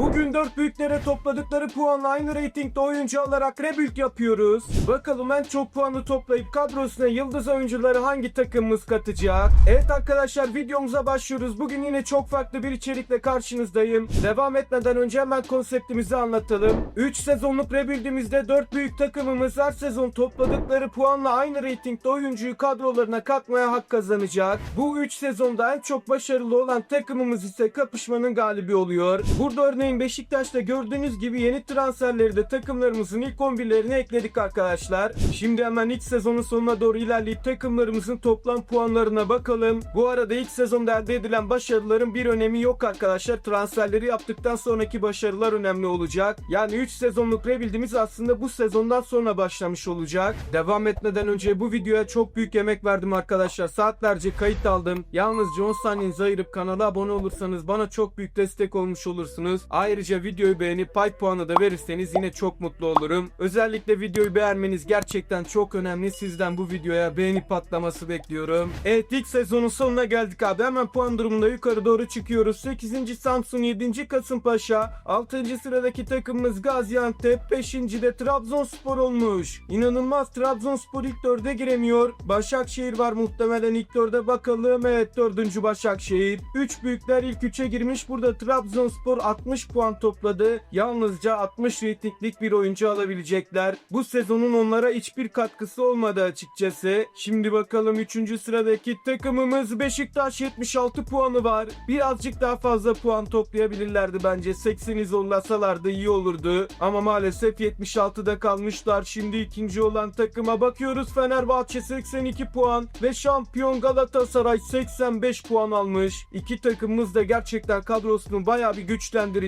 Bugün dört büyüklere topladıkları puanla aynı reytingde oyuncu alarak rebuild yapıyoruz. Bakalım en çok puanı toplayıp kadrosuna yıldız oyuncuları hangi takımımız katacak? Evet arkadaşlar videomuza başlıyoruz. Bugün yine çok farklı bir içerikle karşınızdayım. Devam etmeden önce hemen konseptimizi anlatalım. 3 sezonluk rebuild'imizde 4 büyük takımımız her sezon topladıkları puanla aynı reytingde oyuncuyu kadrolarına katmaya hak kazanacak. Bu 3 sezonda en çok başarılı olan takımımız ise kapışmanın galibi oluyor. Burada örneğin Beşiktaş'ta gördüğünüz gibi yeni transferleri de takımlarımızın ilk 11'lerine ekledik arkadaşlar. Şimdi hemen ilk sezonun sonuna doğru ilerleyip takımlarımızın toplam puanlarına bakalım. Bu arada ilk sezonda elde edilen başarıların bir önemi yok arkadaşlar. Transferleri yaptıktan sonraki başarılar önemli olacak. Yani 3 sezonluk rebuild'imiz aslında bu sezondan sonra başlamış olacak. Devam etmeden önce bu videoya çok büyük emek verdim arkadaşlar. Saatlerce kayıt aldım. Yalnızca 10 saniyenizi ayırıp kanala abone olursanız bana çok büyük destek olmuş olursunuz. Ayrıca videoyu beğenip pay puanı da verirseniz yine çok mutlu olurum. Özellikle videoyu beğenmeniz gerçekten çok önemli. Sizden bu videoya beğeni patlaması bekliyorum. Evet ilk sezonun sonuna geldik abi. Hemen puan durumunda yukarı doğru çıkıyoruz. 8. Samsun, 7. Kasımpaşa, 6. sıradaki takımımız Gaziantep, 5. de Trabzonspor olmuş. İnanılmaz Trabzonspor ilk dörde giremiyor. Başakşehir var muhtemelen ilk dörde bakalım. Evet 4. Başakşehir. 3 büyükler ilk 3'e girmiş. Burada Trabzonspor 60 puan topladı. Yalnızca 60 reytinglik bir oyuncu alabilecekler. Bu sezonun onlara hiçbir katkısı olmadı açıkçası. Şimdi bakalım 3. sıradaki takımımız Beşiktaş 76 puanı var. Birazcık daha fazla puan toplayabilirlerdi bence. 80'i zorlasalardı iyi olurdu. Ama maalesef 76'da kalmışlar. Şimdi ikinci olan takıma bakıyoruz. Fenerbahçe 82 puan ve şampiyon Galatasaray 85 puan almış. İki takımımız da gerçekten kadrosunu bayağı bir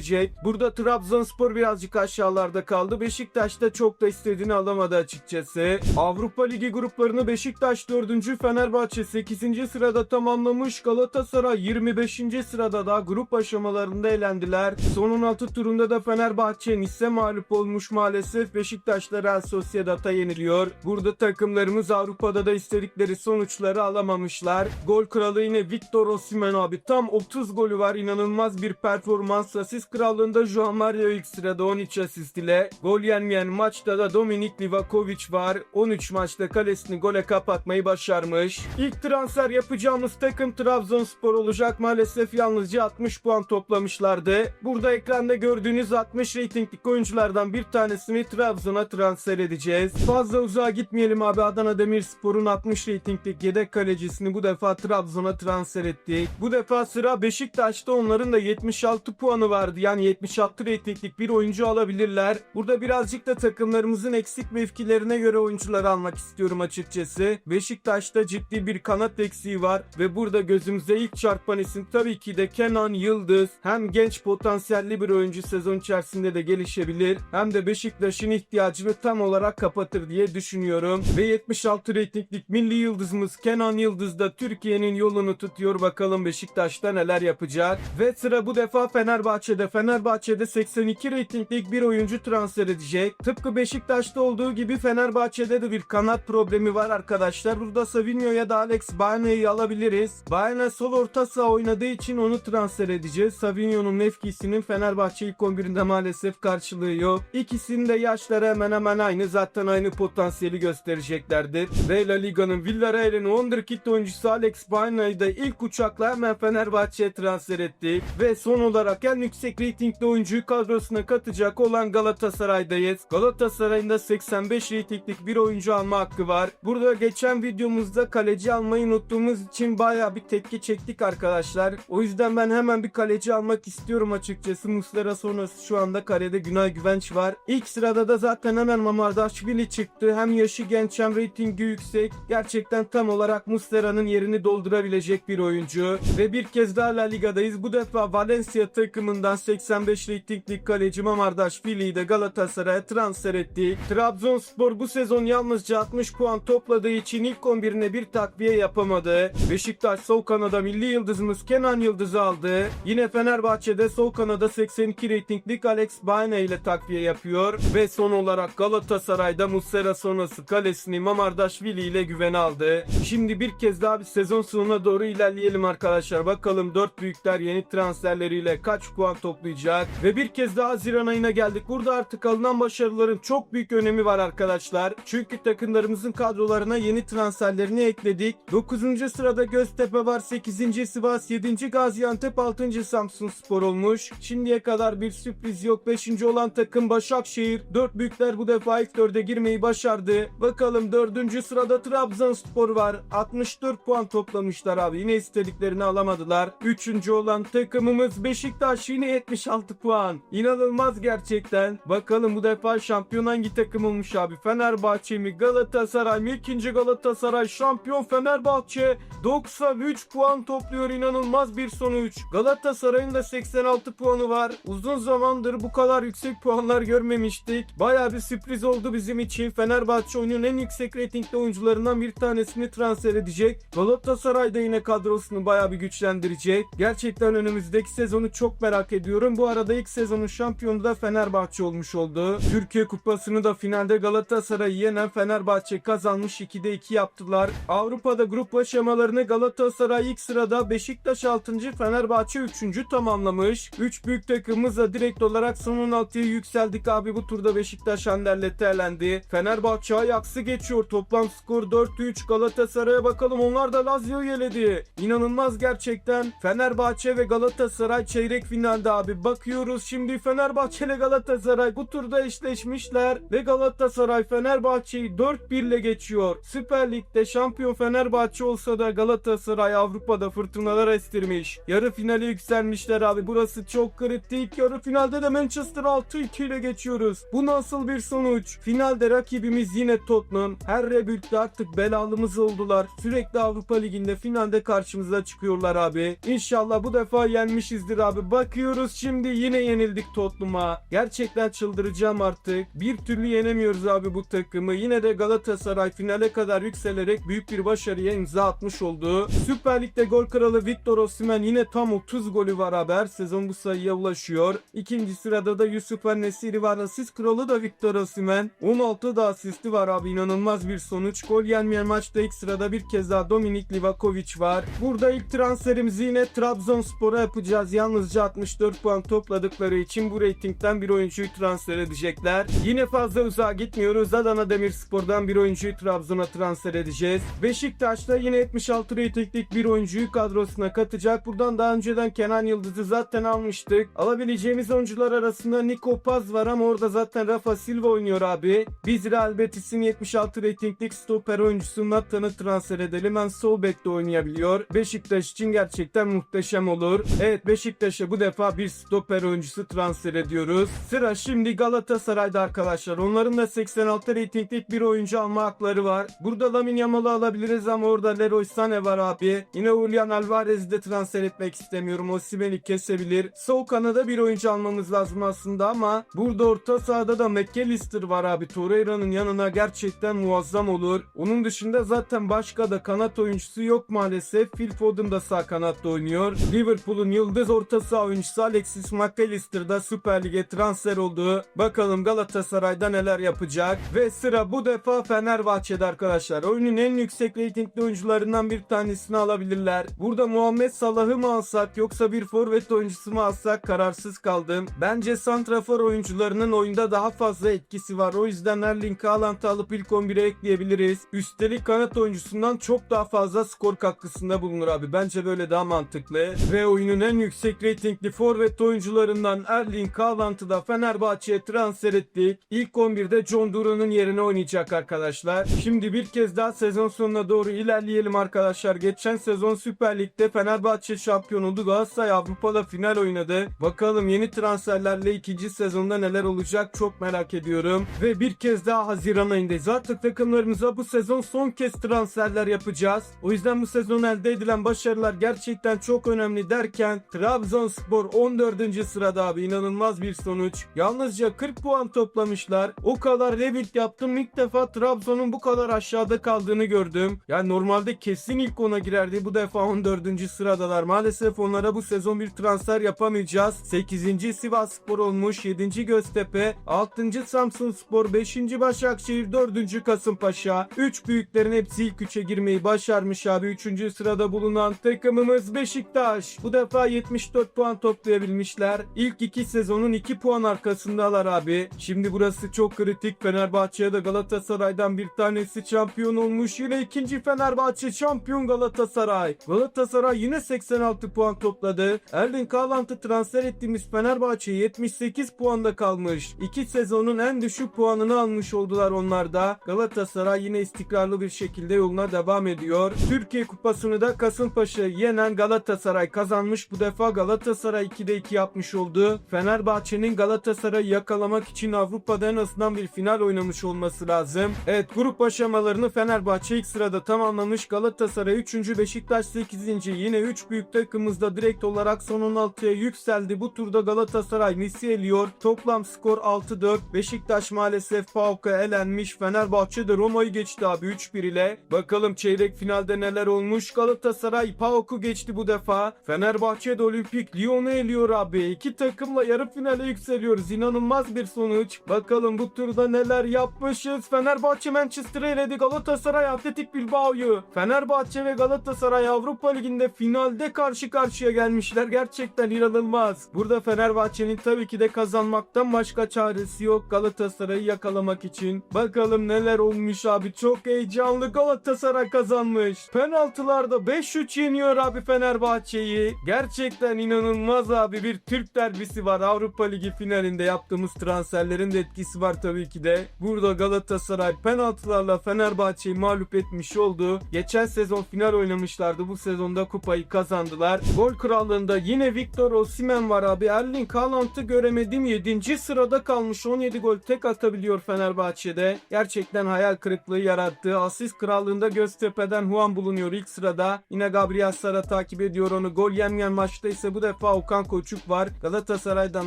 güçlendirecek. Burada Trabzonspor birazcık aşağılarda kaldı. Beşiktaş da çok da istediğini alamadı açıkçası. Avrupa Ligi gruplarını Beşiktaş 4. Fenerbahçe 8. sırada tamamlamış. Galatasaray 25. sırada da grup aşamalarında elendiler. Son 16 turunda da Fenerbahçe Nice mağlup olmuş maalesef. Beşiktaş'ta Real Sociedad'a yeniliyor. Burada takımlarımız Avrupa'da da istedikleri sonuçları alamamışlar. Gol kralı yine Victor Osimhen abi. Tam 30 golü var. İnanılmaz bir performans. Asist krallığında Joao Mario ilk sırada 13 asist ile. Gol yenmeyen maçta da Dominik Livakovic var. 13 maçta kalesini gole kapatmayı başarmış. İlk transfer yapacağımız takım Trabzonspor olacak. Maalesef yalnızca 60 puan toplamışlardı. Burada ekranda gördüğünüz 60 reytinglik oyunculardan bir tanesini Trabzon'a transfer edeceğiz. Fazla uzağa gitmeyelim abi. Adana Demirspor'un 60 reytinglik yedek kalecisini bu defa Trabzon'a transfer ettik. Bu defa sıra Beşiktaş'ta onların da 76 puanı vardı. Yani 76 reytinglik bir oyuncu alabilirler. Burada birazcık da takımlarımızın eksik mevkilerine göre oyuncular almak istiyorum açıkçası. Beşiktaş'ta ciddi bir kanat eksiği var ve burada gözümüze ilk çarpan isim tabii ki de Kenan Yıldız. Hem genç potansiyelli bir oyuncu sezon içerisinde de gelişebilir hem de Beşiktaş'ın ihtiyacını tam olarak kapatır diye düşünüyorum. Ve 76 reytinglik milli yıldızımız Kenan Yıldız da Türkiye'nin yolunu tutuyor. Bakalım Beşiktaş'ta neler yapacak. Ve sıra bu defa Fenerbahçe'de. Fenerbahçe'de 82 reytinglik bir oyuncu transfer edecek. Tıpkı Beşiktaş'ta olduğu gibi Fenerbahçe'de de bir kanat problemi var arkadaşlar. Burada Savinho ya da Alex Bayana'yı alabiliriz. Bayana sol orta saha oynadığı için onu transfer edeceğiz. Savinho'nun mevkisinin Fenerbahçe ilk 11'inde maalesef karşılığı yok. İkisinin de yaşları hemen hemen aynı. Zaten aynı potansiyeli göstereceklerdir. Ve La Liga'nın Villarreal'in wonderkid oyuncusu Alex Bayana'yı da ilk uçakla hemen Fenerbahçe'ye transfer ettik. Ve son olarak en yüksek reytingli oyuncuyu kadrosuna katacak olan Galatasaray'dayız. Galatasaray'ın da 85 reytinglik bir oyuncu alma hakkı var. Burada geçen videomuzda kaleci almayı unuttuğumuz için baya bir tepki çektik arkadaşlar. O yüzden ben hemen bir kaleci almak istiyorum açıkçası. Muslera sonrası şu anda kalede Günay Güvenç var. İlk sırada da zaten hemen Mamardaşvili çıktı. Hem yaşı genç hem reytingi yüksek. Gerçekten tam olarak Muslera'nın yerini doldurabilecek bir oyuncu. Ve bir kez daha La Liga'dayız. Bu defa Valencia takımından 85 reytingli kaleci Mamardaşvili'yi de Galatasaray'a transfer ettik. Trabzonspor bu sezon yalnızca 60 puan topladığı için ilk 11'ine bir takviye yapamadı. Beşiktaş sol kanada milli yıldızımız Kenan Yıldız'ı aldı. Yine Fenerbahçe'de sol kanada 82 reytinglik Alex Baena ile takviye yapıyor. Ve son olarak Galatasaray'da Muslera sonrası kalesini Mamardaşvili ile güven aldı. Şimdi bir kez daha bir sezon sonuna doğru ilerleyelim arkadaşlar. Bakalım 4 büyükler yeni transferleriyle kaç puan topladı toplayacak. Ve bir kez daha Haziran ayına geldik. Burada artık alınan başarıların çok büyük önemi var arkadaşlar. Çünkü takımlarımızın kadrolarına yeni transferlerini ekledik. 9. sırada Göztepe var. 8. Sivas, 7. Gaziantep, 6. Samsun Spor olmuş. Şimdiye kadar bir sürpriz yok. 5. olan takım Başakşehir. 4 büyükler bu defa ilk 4'e girmeyi başardı. Bakalım 4. sırada Trabzonspor var. 64 puan toplamışlar abi. Yine istediklerini alamadılar. 3. olan takımımız Beşiktaş yine 76 puan. İnanılmaz gerçekten. Bakalım bu defa şampiyon hangi takım olmuş abi? Fenerbahçe mi? Galatasaray mı? İkinci Galatasaray şampiyon Fenerbahçe 93 puan topluyor. İnanılmaz bir sonuç. Galatasaray'ın da 86 puanı var. Uzun zamandır bu kadar yüksek puanlar görmemiştik. Baya bir sürpriz oldu bizim için. Fenerbahçe oyunun en yüksek reytingli oyuncularından bir tanesini transfer edecek. Galatasaray da yine kadrosunu baya bir güçlendirecek. Gerçekten önümüzdeki sezonu çok merak ediyorum. Bu arada ilk sezonun şampiyonu da Fenerbahçe olmuş oldu. Türkiye Kupası'nı da finalde Galatasaray'ı yenen Fenerbahçe kazanmış 2'de 2 yaptılar. Avrupa'da grup aşamalarını Galatasaray ilk sırada Beşiktaş 6. Fenerbahçe 3. tamamlamış. 3 büyük takımımız da direkt olarak son 16'ya yükseldik abi bu turda Beşiktaş Anderlet'e elendi. Fenerbahçe Ajax'ı geçiyor. Toplam skor 4-3 Galatasaray'a bakalım onlar da Lazio'yu eledi. İnanılmaz gerçekten. Fenerbahçe ve Galatasaray çeyrek finalde. Bakıyoruz şimdi Fenerbahçe ile Galatasaray bu turda eşleşmişler ve Galatasaray Fenerbahçe'yi 4-1 ile geçiyor. Süper Lig'de şampiyon Fenerbahçe olsa da Galatasaray Avrupa'da fırtınalar estirmiş. Yarı finale yükselmişler abi. Burası çok kritik. Yarı finalde de Manchester 6-2 ile geçiyoruz. Bu nasıl bir sonuç? Finalde rakibimiz yine Tottenham. Her rebültte artık belalımız oldular. Sürekli Avrupa Ligi'nde finalde karşımıza çıkıyorlar abi. İnşallah bu defa yenmişizdir abi. Bakıyoruz şimdi yine yenildik Tottenham'a. Gerçekten çıldıracağım artık. Bir türlü yenemiyoruz abi bu takımı. Yine de Galatasaray finale kadar yükselerek büyük bir başarıya imza atmış oldu. Süper Lig'de gol kralı Victor Osimhen yine tam 30 golü var abi. Her sezon bu sayıya ulaşıyor. İkinci sırada da Yusuf Nesiri var. Asist kralı da Victor Osimhen. 16 da asisti var abi. İnanılmaz bir sonuç. Gol yenmeyen maçta ilk sırada bir kez daha Dominik Livakovic var. Burada ilk transferimizi yine Trabzonspor'a yapacağız. Yalnızca 64 puan topladıkları için bu reytingden bir oyuncuyu transfer edecekler. Yine fazla uzağa gitmiyoruz. Adana Demirspor'dan bir oyuncuyu Trabzon'a transfer edeceğiz. Beşiktaş'ta yine 76 reytinglik bir oyuncuyu kadrosuna katacak. Buradan daha önceden Kenan Yıldız'ı zaten almıştık. Alabileceğimiz oyuncular arasında Nico Paz var ama orada zaten Rafa Silva oynuyor abi. Biz Real Betis'in 76 reytinglik stoper oyuncusu Nathan'ı transfer edelim. Ben sol bekte oynayabiliyor. Beşiktaş için gerçekten muhteşem olur. Evet Beşiktaş'a bu defa bir stoper oyuncusu transfer ediyoruz. Sıra şimdi Galatasaray'da arkadaşlar. Onların da 86 reytinglik bir oyuncu alma hakları var. Burada Lamine Yamal'ı alabiliriz ama orada Leroy Sané var abi. Yine Julian Alvarez'i de transfer etmek istemiyorum. Osimhen'i kesebilir. Sol kanada bir oyuncu almamız lazım aslında ama burada orta sahada da McAllister var abi. Torreira'nın yanına gerçekten muazzam olur. Onun dışında zaten başka da kanat oyuncusu yok maalesef. Phil Foden da sağ kanatta oynuyor. Liverpool'un yıldız orta saha oyuncusu Alexis McAllister da Süper Lig'e transfer oldu. Bakalım Galatasaray'da neler yapacak. Ve sıra bu defa Fenerbahçe'de arkadaşlar. Oyunun en yüksek reytingli oyuncularından bir tanesini alabilirler. Burada Muhammed Salah'ı mı alsak yoksa bir forvet oyuncusu mu alsak kararsız kaldım. Bence santrafor oyuncularının oyunda daha fazla etkisi var. O yüzden Erling Haaland'ı alıp ilk 11'e ekleyebiliriz. Üstelik kanat oyuncusundan çok daha fazla skor katkısında bulunur abi. Bence böyle daha mantıklı. Ve oyunun en yüksek reytingli forvet oyuncularından Erling Haaland'ı da Fenerbahçe'ye transfer ettik. İlk 11'de John Duran'ın yerine oynayacak arkadaşlar. Şimdi bir kez daha sezon sonuna doğru ilerleyelim arkadaşlar. Geçen sezon Süper Lig'de Fenerbahçe şampiyon oldu. Galatasaray Avrupa'da final oynadı. Bakalım yeni transferlerle ikinci sezonda neler olacak çok merak ediyorum. Ve bir kez daha Haziran ayındayız. Artık takımlarımıza bu sezon son kez transferler yapacağız. O yüzden bu sezon elde edilen başarılar gerçekten çok önemli derken Trabzonspor 14. sırada abi inanılmaz bir sonuç. Yalnızca 40 puan toplamışlar. O kadar rebuild yaptım ilk defa Trabzon'un bu kadar aşağıda kaldığını gördüm. Yani normalde kesin ilk ona girerdi. Bu defa 14. sıradalar. Maalesef onlara bu sezon bir transfer yapamayacağız. 8. Sivas Spor olmuş. 7. Göztepe. 6. Samsun Spor. 5. Başakşehir. 4. Kasımpaşa. 3 büyüklerin hepsi ilk 3'e girmeyi başarmış abi. 3. sırada bulunan takımımız Beşiktaş. Bu defa 74 puan toplayabildi gösterebilmişler. İlk iki sezonun 2 puan arkasındalar abi. Şimdi burası çok kritik. Fenerbahçe'ye de Galatasaray'dan bir tanesi şampiyon olmuş. Yine ikinci Fenerbahçe şampiyon Galatasaray. Galatasaray yine 86 puan topladı. Erling Haaland'ı transfer ettiğimiz Fenerbahçe 78 puanda kalmış. İki sezonun en düşük puanını almış oldular onlar da. Galatasaray yine istikrarlı bir şekilde yoluna devam ediyor. Türkiye Kupası'nı da Kasımpaşa yenen Galatasaray kazanmış. Bu defa Galatasaray 2'de 2 yapmış oldu. Fenerbahçe'nin Galatasaray'ı yakalamak için Avrupa'da en azından bir final oynamış olması lazım. Evet grup aşamalarını Fenerbahçe ilk sırada tamamlamış. Galatasaray 3. Beşiktaş 8. Yine 3 büyük takımımızda direkt olarak son 16'ya yükseldi. Bu turda Galatasaray Nis'i eliyor. Toplam skor 6-4. Beşiktaş maalesef PAOK'a elenmiş. Fenerbahçe de Roma'yı geçti abi 3-1 ile. Bakalım çeyrek finalde neler olmuş. Galatasaray PAOK'u geçti bu defa. Fenerbahçe de Olimpik Lyon'u eliyor abi. İki takımla yarı finale yükseliyoruz. İnanılmaz bir sonuç. Bakalım bu turda neler yapmışız. Fenerbahçe Manchester'ı eledi. Galatasaray Atletik Bilbao'yu. Fenerbahçe ve Galatasaray Avrupa Ligi'nde finalde karşı karşıya gelmişler. Gerçekten inanılmaz. Burada Fenerbahçe'nin tabii ki de kazanmaktan başka çaresi yok Galatasaray'ı yakalamak için. Bakalım neler olmuş abi. Çok heyecanlı Galatasaray kazanmış. Penaltılarda 5-3 yeniyor abi Fenerbahçe'yi. Gerçekten inanılmaz abi. Bir Türk derbisi var. Avrupa Ligi finalinde yaptığımız transferlerin de etkisi var tabii ki de. Burada Galatasaray penaltılarla Fenerbahçe'yi mağlup etmiş oldu. Geçen sezon final oynamışlardı. Bu sezonda kupayı kazandılar. Gol krallığında yine Victor Osimhen var abi. Erling Haaland'ı göremedim. 7. sırada kalmış. 17 gol tek atabiliyor Fenerbahçe'de. Gerçekten hayal kırıklığı yarattı. Asist krallığında Göztepe'den Juan bulunuyor ilk sırada. Yine Gabriel Sara takip ediyor onu. Gol yemeyen maçta ise bu defa Okan Koçuk var. Galatasaray'dan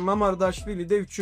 Mamardaşvili de 3.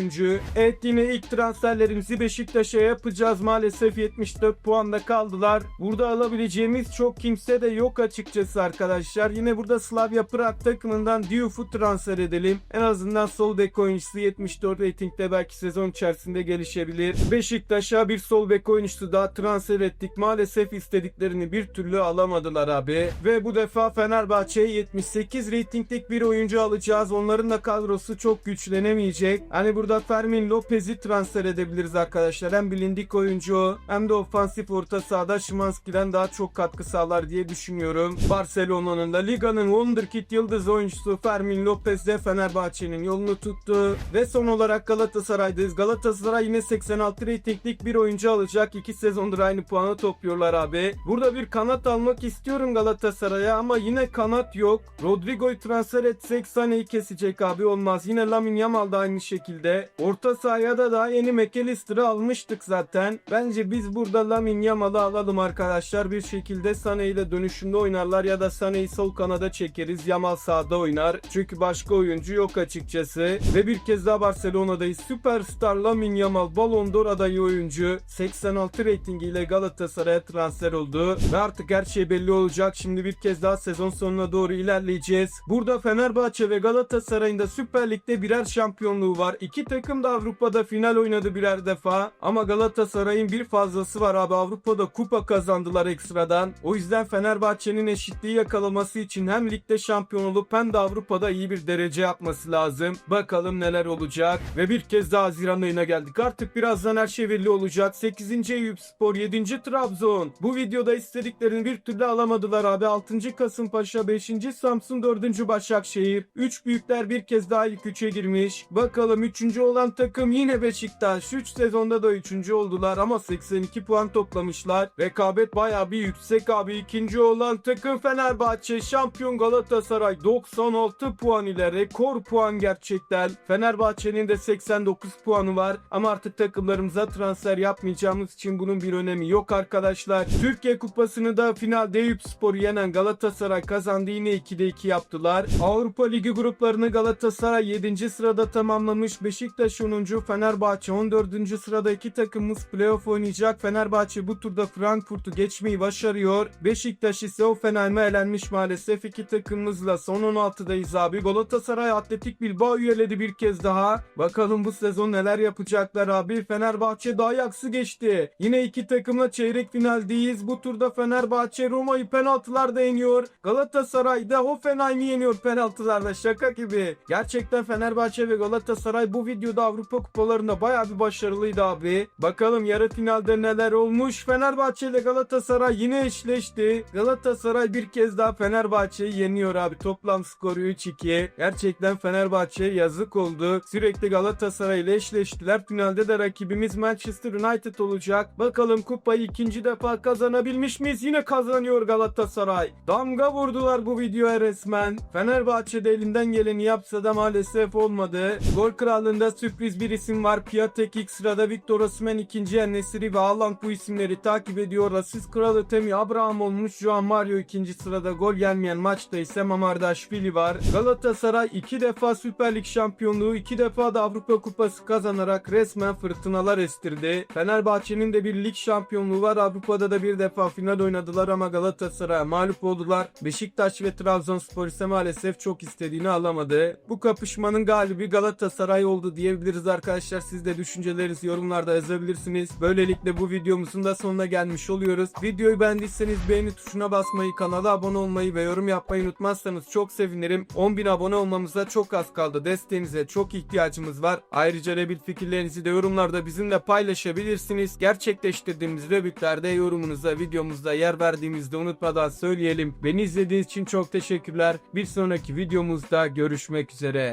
Evet yine ilk transferlerimizi Beşiktaş'a yapacağız. Maalesef 74 puanda kaldılar. Burada alabileceğimiz çok kimse de yok açıkçası arkadaşlar. Yine burada Slavia Prag takımından Diouf'u transfer edelim. En azından sol bek oyuncusu 74 ratingde belki sezon içerisinde gelişebilir. Beşiktaş'a bir sol bek oyuncusu daha transfer ettik. Maalesef istediklerini bir türlü alamadılar abi. Ve bu defa Fenerbahçe'ye 78 ratinglik bir oyuncu alacağız. Onların da kadrosu çok güçlenemeyecek. Hani burada Fermin Lopez'i transfer edebiliriz arkadaşlar. Hem bilindik oyuncu hem de ofansif orta sahada Şimanski'den daha çok katkı sağlar diye düşünüyorum. Barcelona'nın da Liga'nın Wonderkid yıldız oyuncusu Fermin Lopez de Fenerbahçe'nin yolunu tuttu. Ve son olarak Galatasaray'dayız. Galatasaray yine 86 ratinglik bir oyuncu alacak. 2 sezondur aynı puanı topluyorlar abi. Burada bir kanat almak istiyorum Galatasaray'a ama yine kanat yok. Rodrigo'yu transfer etsek Sané'yi kesecek abi olmaz. Yine Lamine Yamal da aynı şekilde. Orta sahaya da daha yeni McAllister'ı almıştık zaten. Bence biz burada Lamine Yamal'ı alalım arkadaşlar. Bir şekilde Sané ile dönüşümde oynarlar ya da Sané'yi sol kanada çekeriz. Yamal sağda oynar. Çünkü başka oyuncu yok açıkçası. Ve bir kez daha Barcelona'dayız. Süperstar Lamine Yamal Ballon d'Or adayı oyuncu. 86 reytingiyle Galatasaray'a transfer oldu. Ve artık her şey belli olacak. Şimdi bir kez daha sezon sonuna doğru ilerleyeceğiz. Burada Fenerbahçe ve Galatasaray'ın da Süper Lig'de birer şampiyonluğu var. İki takım da Avrupa'da final oynadı birer defa. Ama Galatasaray'ın bir fazlası var abi. Avrupa'da kupa kazandılar ekstradan. O yüzden Fenerbahçe'nin eşitliği yakalaması için hem ligde şampiyon olup hem de Avrupa'da iyi bir derece yapması lazım. Bakalım neler olacak. Ve bir kez daha Haziran ayına geldik. Artık birazdan her şey belli olacak. 8. Eyüp Spor, 7. Trabzon. Bu videoda istediklerini bir türlü alamadılar abi. 6. Kasımpaşa, 5. Samsun, 4. Başakşehir. 3 büyükler bir kez daha ilk 3'e girmiş. Bakalım 3. olan takım yine Beşiktaş. 3 sezonda da 3. oldular ama 82 puan toplamışlar. Rekabet baya bir yüksek abi. İkinci olan takım Fenerbahçe. Şampiyon Galatasaray 96 puan ile rekor puan gerçekten. Fenerbahçe'nin de 89 puanı var. Ama artık takımlarımıza transfer yapmayacağımız için bunun bir önemi yok arkadaşlar. Türkiye Kupası'nı da finalde Eyüp Spor'u yenen Galatasaray kazandı. Yine 2'de 2 yaptılar. Avrupa Ligi gruplarını Galatasaray 7. sırada tamamlamış. Beşiktaş 10. Fenerbahçe 14. sırada iki takımımız playoff oynayacak. Fenerbahçe bu turda Frankfurt'u geçmeyi başarıyor. Beşiktaş ise Hoffenheim'e elenmiş maalesef. iki takımımızla son 16'dayız abi. Galatasaray Atletik Bilbao üyeledi bir kez daha. Bakalım bu sezon neler yapacaklar abi. Fenerbahçe daha yaksı geçti. Yine iki takımla çeyrek finaldeyiz. Bu turda Fenerbahçe Roma'yı penaltılarda yeniyor. Galatasaray da Hoffenheim'i yeniyor penaltılarla. Şaka gibi gibi. Gerçekten Fenerbahçe ve Galatasaray bu videoda Avrupa kupalarında bayağı bir başarılıydı abi. Bakalım yarı finalde neler olmuş. Fenerbahçe ile Galatasaray yine eşleşti. Galatasaray bir kez daha Fenerbahçe'yi yeniyor abi. Toplam skoru 3-2. Gerçekten Fenerbahçe'ye yazık oldu. Sürekli Galatasaray ile eşleştiler. Finalde de rakibimiz Manchester United olacak. Bakalım kupayı ikinci defa kazanabilmiş miyiz? Yine kazanıyor Galatasaray. Damga vurdular bu videoya resmen. Fenerbahçe'de elinden geleni yapsa da maalesef olmadı. Gol krallığında sürpriz bir isim var. Piatek ilk sırada Victor Osimhen ikinci Enesiri ve Haaland bu isimleri takip ediyor. Asist kralı Temi Abraham olmuş. Juan Mario ikinci sırada gol gelmeyen maçta ise Mamardashvili var. Galatasaray iki defa Süper Lig şampiyonluğu, iki defa da Avrupa Kupası kazanarak resmen fırtınalar estirdi. Fenerbahçe'nin de bir lig şampiyonluğu var. Avrupa'da da bir defa final oynadılar ama Galatasaray'a mağlup oldular. Beşiktaş ve Trabzonspor ise maalesef çok istediğini alamadı. Bu kapışmanın galibi Galatasaray oldu diyebiliriz arkadaşlar. Siz de düşüncelerinizi yorumlarda yazabilirsiniz. Böylelikle bu videomuzun da sonuna gelmiş oluyoruz. Videoyu beğendiyseniz beğeni tuşuna basmayı, kanala abone olmayı ve yorum yapmayı unutmazsanız çok sevinirim. 10.000 abone olmamıza çok az kaldı. Desteğinize çok ihtiyacımız var. Ayrıca Rebil fikirlerinizi de yorumlarda bizimle paylaşabilirsiniz. Gerçekleştirdiğimiz Rebüklerde yorumunuza videomuzda yer verdiğimizde unutmadan söyleyelim. Beni izlediğiniz için çok teşekkürler. Bir sonraki videomuzda görüşmek üzere.